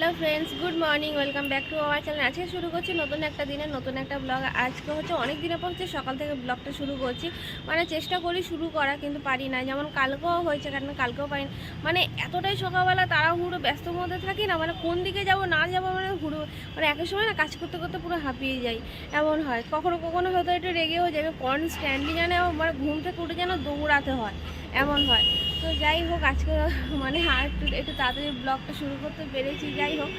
Hello friends, good morning, welcome back to our channel. আজকে শুরু করছি নতুন একটা দিনে নতুন একটা ব্লগ। আজকে হচ্ছে অনেক দিনের পর হচ্ছে সকাল থেকে ব্লগটা শুরু করছি। মানে চেষ্টা করি শুরু করা, কিন্তু পারি না। যেমন কালকেও হয়েছে, কারণ কালকেও পারি। মানে এতটাই সকালবেলা তাড়াহুড়ো, ব্যস্ত মধ্যে থাকি না মানে কোন দিকে যাব না যাব মানে হুড়ো মানে একই সময় না কাজ করতে করতে পুরো হাঁপিয়ে যাই। এমন হয়। কখনো কখনো হয়তো একটু রেগেও যাবে কনস্ট্যান্টলি জানে মানে ঘুম থেকে উঠে যেন দৌড়াতে হয়। এমন হয়। তো যাই হোক, আজকে মানে একটু একটু তাড়াতাড়ি ব্লগটা শুরু করতে পেরেছি, যাই হোক।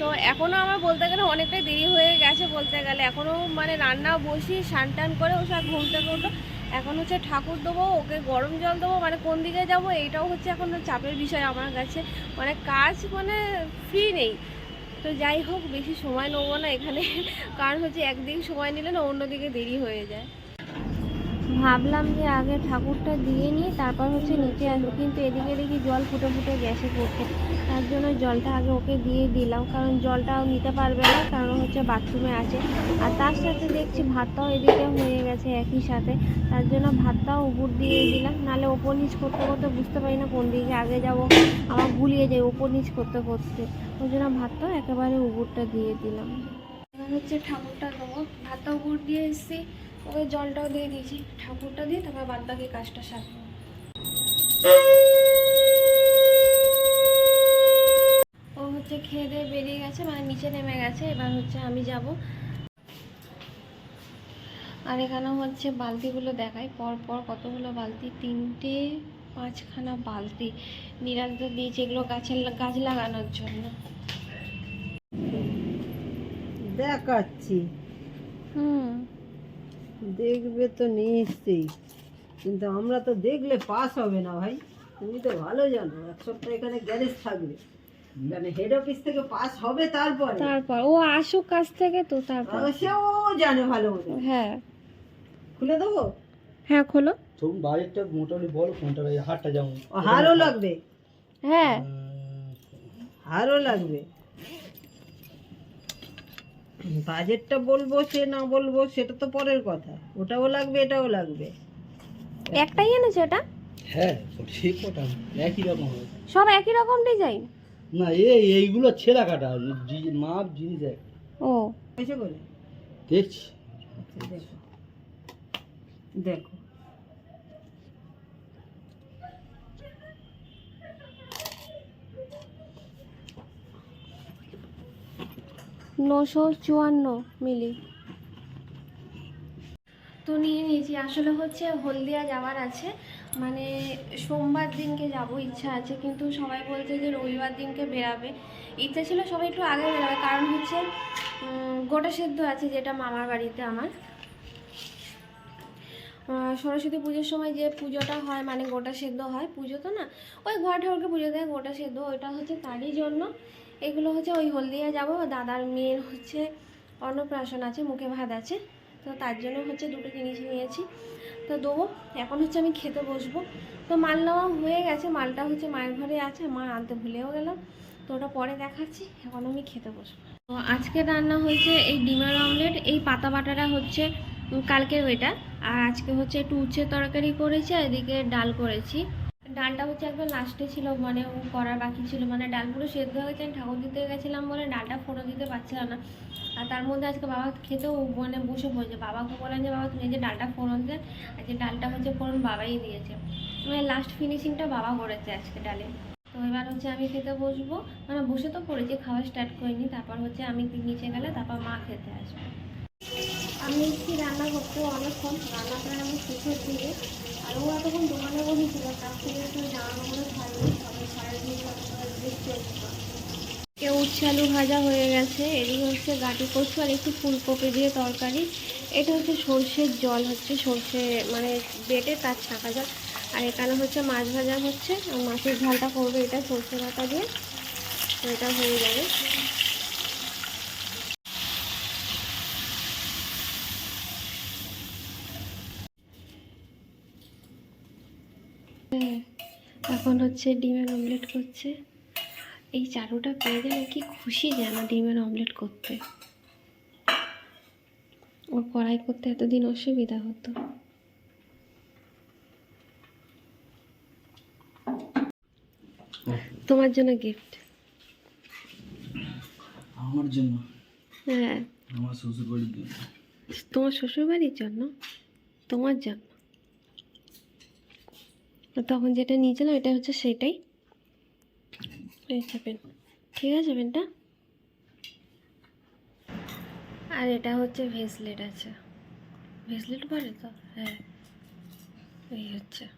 তো এখনও আমার বলতে গেলে অনেকটাই দেরি হয়ে গেছে বলতে গেলে। এখনও মানে রান্না বসি স্নান টান করে ও সব ঘুম থেকে এখন হচ্ছে ঠাকুর দেবো, ওকে গরম জল দেবো মানে কোন দিকে যাব এইটাও হচ্ছে এখন চাপের বিষয় আমার কাছে। মানে কাজ মানে ফ্রি নেই। তো যাই হোক, বেশি সময় নেব না এখানে। কারণ হচ্ছে একদিন সময় নিলে না অন্যদিকে দেরি হয়ে যায়। ভাবলাম যে আগে ঠাকুরটা দিয়ে নিই, তারপর হচ্ছে নিচে আসব। কিন্তু এদিকে দেখি জল ফুটে ফুটে গ্যাসে পড়ছে। তার জন্য জলটা আগে ওকে দিয়ে দিলাম, কারণ জলটাও নিতে পারবে না, কারণ হচ্ছে বাথরুমে আছে। আর তার সাথে দেখছি ভাতটাও এদিকে হয়ে গেছে একই সাথে। তার জন্য ভাতটাও উপর দিয়ে দিলাম। নাহলে ওপর নিচ করতে করতে বুঝতে পারি না কোন দিকে আগে যাব। আমার গুলিয়ে যাই ওপর নিচ করতে করতে। ওই জন্য ভাতটাও একেবারে উপরটা দিয়ে দিলাম। হচ্ছে ঠাকুরটা দেবো। ভাতটা উপর দিয়ে এসেছি। ওকে জলটাও দিয়ে দিয়েছি ঠাকুরটা দিয়ে তারপর বাদ বাকি কাজটা সারবো। ও হচ্ছে খেয়ে দিয়ে বেরিয়ে গেছে মানে নিচে নেমে গেছে এবার হচ্ছে আমি যাব। আর এখানে হচ্ছে বালতিগুলো দেখাই পর পর কতগুলো বালতি তিনটে পাঁচখানা বালতি। নিরাজদা দিয়েছে এগুলো গাছের গাছ লাগানোর জন্য। দেখাচ্ছি। হুম। দেখবে তো নিশ্চয়ই। কিন্তু আমরা তো দেখলে পাস হবে না ভাই। তুমি তো ভালো জানো এক সপ্তাহ এখানে গ্যারেজ থাকবে। মানে হেড অফিস থেকে পাস হবে তারপরে। তারপর ও আসুক কাছ থেকে তো তারপর। আর সেও জানে ভালো মতো। হ্যাঁ। খুলে দেবো? হ্যাঁ খোলো। তবু বাজেটটা মোটামুটি বলো কোনটা এই হাটটা যেমন। হারও লাগবে? হ্যাঁ। হারও লাগবে। বাজেটটা বলব সে না বলব সেটা তো পরের কথা। ওটাও লাগবে এটাও লাগবে। একটাই এনেছে এটা? হ্যাঁ ঠিক ওটা। একই রকম সব একই রকম ডিজাইন? না এই এইগুলো ছেঁড়া কাটা মাপ জিনিস এক। ও। এসে করে দেখছি। আচ্ছা, দেখো। নশো চুয়ান্ন মিলি। তো নিয়ে নিয়েছি। আসলে হচ্ছে হলদিয়া যাওয়ার আছে। মানে সোমবার দিনকে যাব ইচ্ছা আছে, কিন্তু সবাই বলছে যে রবিবার দিনকে বেরাবে। ইচ্ছা ছিল সবাই একটু আগে বেরাবে, কারণ হচ্ছে গোটা সেদ্ধ আছে যেটা মামার বাড়িতে আমার। সরস্বতী পুজোর সময় যে পুজোটা হয় মানে গোটা সেদ্ধ হয়, পুজো তো না? ওই ঘর ঠাকুরকে পুজো দেয়, গোটা সেদ্ধ, ওইটা হচ্ছে তারই জন্য। এগুলো হচ্ছে ওই হলদিয়া যাব, দাদার মেয়ের হচ্ছে অন্নপ্রাশন আছে, মুখে ভাত আছে, তো তার জন্য হচ্ছে দুটো জিনিস নিয়েছি। তো দেবো, এখন হচ্ছে আমি খেতে বসবো। তো মাল নেওয়া হয়ে গেছে, মালটা হচ্ছে মায়ের ঘরে আছে, মা আনতে ভুলেও গেলাম। তো ওটা পরে দেখাচ্ছি, এখন আমি খেতে বসবো। তো আজকে রান্না হয়েছে এই ডিমের অমলেট, এই পাতা বাটাটা হচ্ছে কালকের ওইটা, আর আজকে হচ্ছে একটু উচ্ছে তরকারি করেছি, আর এদিকে ডাল করেছি। ডালটা হচ্ছে একদম লাস্টে ছিল মানে ও করার বাকি ছিল মানে ডাল পুরো সেদ্ধ হয়ে গেছে, আমি ঠাকুর দিতে গেছিলাম বলে ডালটা ফোড়ন দিতে পারছিলাম না। আর তার মধ্যে আজকে বাবা খেতেও মানে বসে পড়েছে, বাবাকে বলেন যে, বাবা, তুমি যে ডালটা ফোড়ন দে, আর যে ডালটা হচ্ছে ফোড়ন বাবাই দিয়েছে। মানে লাস্ট ফিনিশিংটা বাবা করেছে আজকে ডালে। তো এবার হচ্ছে আমি খেতে বসবো। মানে বসে তো পড়েছি, খাওয়া স্টার্ট করিনি, তারপর হচ্ছে আমি নিচে গেলে, তারপর মা খেতে আসবে। আমি এসেছি রান্না করতে অনেকক্ষণ, রান্না প্রায় আমি শেষের দিকে আর ও এতক্ষণ দোকানে বসেছিল, তার থেকে তিনশো কেউ উচ্ছে আলু ভাজা হয়ে গেছে, এদিকে হচ্ছে গাটি কচু আর একটু ফুলকপি দিয়ে তরকারি। এটা হচ্ছে সর্ষের জল হচ্ছে, সর্ষে মানে বেটে তার ছাঁকা জল। আর এখানে হচ্ছে মাছ ভাজা হচ্ছে মাছের ঝালটা করবে এটা সর্ষে বাটা দিয়ে। এটা হয়ে যাবে হ্যাঁ, এখন হচ্ছে ডিমের অমলেট করছে। এই চারুটা পেয়ে যেন কি খুশি যেন ডিমের অমলেট করতে। ওর কড়াই করতে এতদিন অসুবিধা হতো। তোমার জন্য গিফট আমার জন্য? হ্যাঁ। আমার শ্বশুর বাড়ির জন্য। তোমার শ্বশুরবাড়ির জন্য? তোমার জন্য? তখন যেটা নিয়েছিলাম এটা হচ্ছে সেটাই পেন। ঠিক আছে পেনটা? আর এটা হচ্ছে ভেসলেট আছে। ভেসলেট বলে তো? হ্যাঁ। এই হচ্ছে।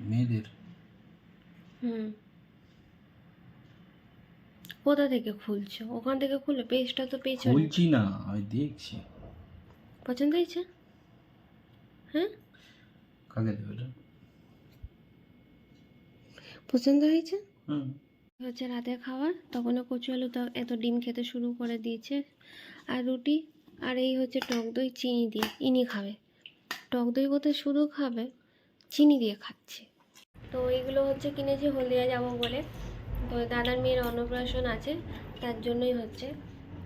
মেয়েদের? হুম। কোথা থেকে খুলছো? ওখান থেকে খুলে পেজটা তো পেছনে। বলছি না আমি দেখছি। পছন্দ হয়েছে? হ্যাঁ? কাকে দেবে পছন্দ হয়েছে? হুম। হচ্ছে রাতে খাবার তখনও কচু আলু তো এত ডিম খেতে শুরু করে দিয়েছে। আর রুটি আর এই হচ্ছে টক দই চিনি দিয়ে ইনি খাবে। টক দই করতে শুধু খাবে চিনি দিয়ে খাচ্ছে। তো এইগুলো হচ্ছে কিনেছি হলদিয়া যাব বলে। তো দাদার মেয়ের অন্নপ্রাশন আছে তার জন্যই হচ্ছে।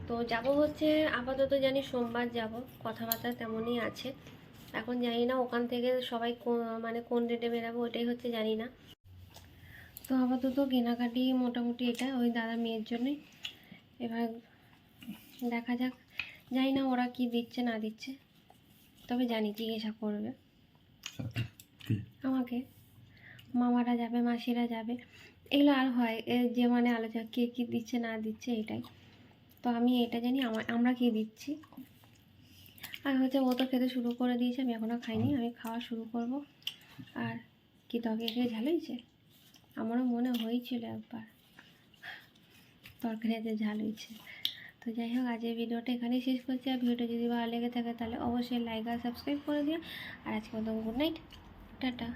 তো যাব হচ্ছে আপাতত জানি সোমবার যাব কথাবার্তা তেমনই আছে। এখন জানি না ওখান থেকে সবাই মানে কোন রেটে বেরাবো ওটাই হচ্ছে জানি না। তো আপাতত কেনাকাটি মোটামুটি এটা ওই দাদা মেয়ের জন্যই। এবার দেখা যাক জানি না ওরা কি দিচ্ছে না দিচ্ছে। তবে জানি জিজ্ঞাসা করবে। আমাকে। মামারা যাবে মাসিরা যাবে। এগুলো আর হয় যে মানে আলোচনা কে কী দিচ্ছে না দিচ্ছে এটাই। তো আমি এটা জানি আমার আমরা কি দিচ্ছি। আর হচ্ছে ও তো খেতে শুরু করে দিয়েছে আমি এখনও খাইনি আমি খাওয়া শুরু করব। আর কি তরকারি ঝাল হয়েছে আমারও মনে হয়েছিল একবার। তরকারিতে ঝাল হয়েছে। তো যাই হোক, আজকের ভিডিওটা এখানেই শেষ করছি। আর ভিডিওটা যদি ভালো লেগে থাকে, তাহলে অবশ্যই লাইক আর সাবস্ক্রাইব করে দিও। আর আজকে মতো গুড নাইট টাটা।